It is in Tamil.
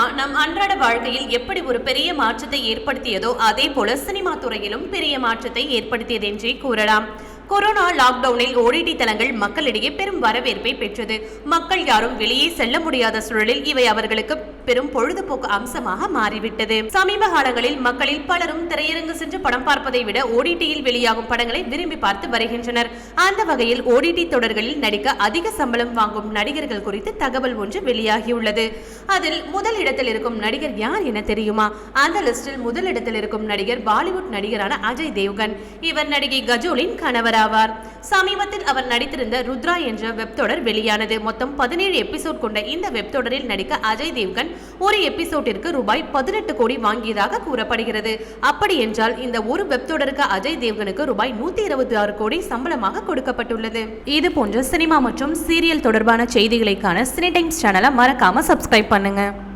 கொரோனா நம் அன்றாட வாழ்க்கையில் எப்படி ஒரு பெரிய மாற்றத்தை ஏற்படுத்தியதோ அதே போல சினிமா துறையிலும் பெரிய மாற்றத்தை ஏற்படுத்தியது என்றே கூறலாம். கொரோனா லாக்டவுனில் ஓடிடி தளங்கள் மக்களிடையே பெரும் வரவேற்பை பெற்றது. மக்கள் யாரும் வெளியே செல்ல முடியாத சூழலில் இவை அவர்களுக்கு பெரும் பொழுதுபோக்கு அம்சமாக மாறிவிட்டது. சமீப காலங்களில் மக்களில் பலரும் திரையரங்கு சென்று படம் பார்ப்பதை விட ஓடிடியில் வெளியாகும் படங்களை விரும்பி பார்த்து வருகின்றனர். அந்த வகையில் ஓடிடி தொடர்களில் நடிக்க அதிக சம்பளம் வாங்கும் நடிகர்கள் குறித்து தகவல் ஒன்று வெளியாகியுள்ளது. அதில் முதல் இடத்தில் இருக்கும் நடிகர் யார் என தெரியுமா? அந்த லிஸ்டில் முதல் இடத்தில் இருக்கும் நடிகர் பாலிவுட் நடிகரான அஜய் தேவ்கன். இவர் நடிகை கஜோலின் ஆவார். சமீபத்தில் அவர் நடித்திருந்த ருத்ரா என்ற வெப் தொடர் வெளியானது. மொத்தம் பதினேழு எபிசோட் கொண்ட இந்த வெப் தொடரில் நடிக்க அஜய் தேவ்கன் ஒரு எபிசோட்டிற்கு ரூபாய் பதினெட்டு கோடி வாங்கியதாக கூறப்படுகிறது. அப்படி என்றால் இந்த ஒரு வெப் தொடருக்கு அஜய் தேவ்கனுக்கு ரூபாய் நூத்தி இருபத்தி ஆறு கோடி சம்பளமாக கொடுக்கப்பட்டுள்ளது. இது போன்ற சினிமா மற்றும் சீரியல் தொடர்பான செய்திகளைக்கான சினி டைம்ஸ் சேனலை மறக்காம சப்ஸ்கிரைப் பண்ணுங்க.